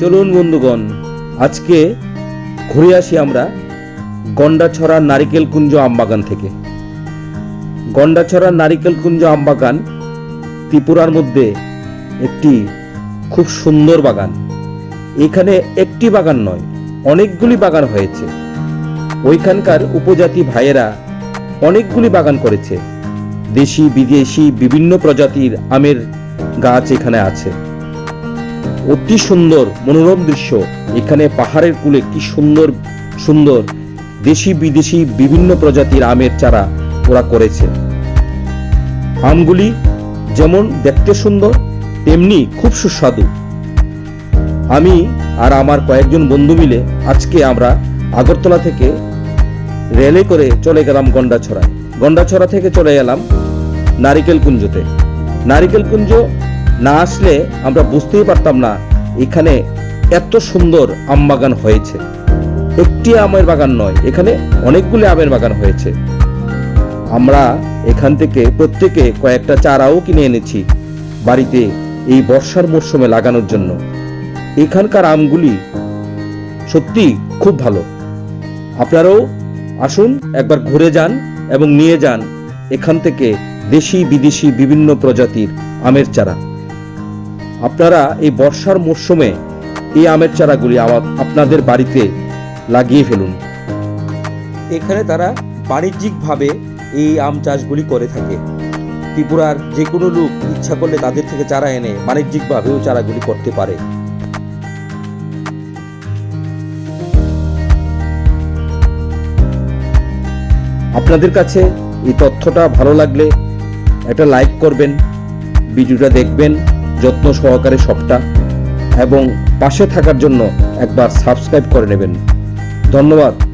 চলুন বন্ধুগণ, আজকে ঘুরে আসি আমরা গন্ডাছড়া নারিকেল কুঞ্জ আমবাগান থেকে। গন্ডাছড়া নারিকেল কুঞ্জ আমবাগান ত্রিপুরার মধ্যে একটি খুব সুন্দর বাগান। এখানে একটি বাগান নয়, অনেকগুলি বাগান হয়েছে। ওইখানকার উপজাতি ভাইয়েরা অনেকগুলি বাগান করেছে। দেশি বিদেশি বিভিন্ন প্রজাতির আমের গাছ এখানে আছে। অতি সুন্দর মনোরম দৃশ্য। এখানে পাহাড়ের কূলে কি সুন্দর সুন্দর দেশি বিদেশি বিভিন্ন প্রজাতির আমের চারা ওরা করেছে। আমগুলি যেমন দেখতে সুন্দর, তেমনি খুব সুস্বাদু। আমি আর আমার কয়েকজন বন্ধু মিলে আজকে আমরা আগরতলা থেকে রেলে করে চলে গেলাম গন্ডাছড়ায়। গন্ডাছড়া থেকে চলে গেলাম নারিকেল কুঞ্জতে। নারিকেল কুঞ্জ না আসলে আমরা বুঝতেই পারতাম না এখানে এত সুন্দর আম বাগান হয়েছে। একটি আমের বাগান নয়, এখানে অনেকগুলি আমের বাগান হয়েছে। আমরা এখান থেকে প্রত্যেকে কয়েকটা চারাও কিনে এনেছি বাড়িতে এই বর্ষার মরশুমে লাগানোর জন্য। এখানকার আমগুলি সত্যি খুব ভালো। আপনারাও আসুন, একবার ঘুরে যান এবং নিয়ে যান এখান থেকে দেশি বিদেশি বিভিন্ন প্রজাতির আমের চারা। আপনারা এই বর্ষার মরশুমে এই আমের চারাগুলি আপনাদের বাড়িতে লাগিয়ে ফেলুন। এখানে তারা বাণিজ্যিকভাবে এই আম চাষগুলি করে থাকে। ত্রিপুরার যে কোনো লোক ইচ্ছা করলে তাদের থেকে চারা এনে বাণিজ্যিকভাবেও চারাগুলি করতে পারে। আপনাদের কাছে এই তথ্যটা ভালো লাগলে একটা লাইক করবেন ভিডিওটা দেখবেন যত্ন সহকারে সবটা এবং পাশে থাকার জন্য একবার সাবস্ক্রাইব করে নেবেন। ধন্যবাদ।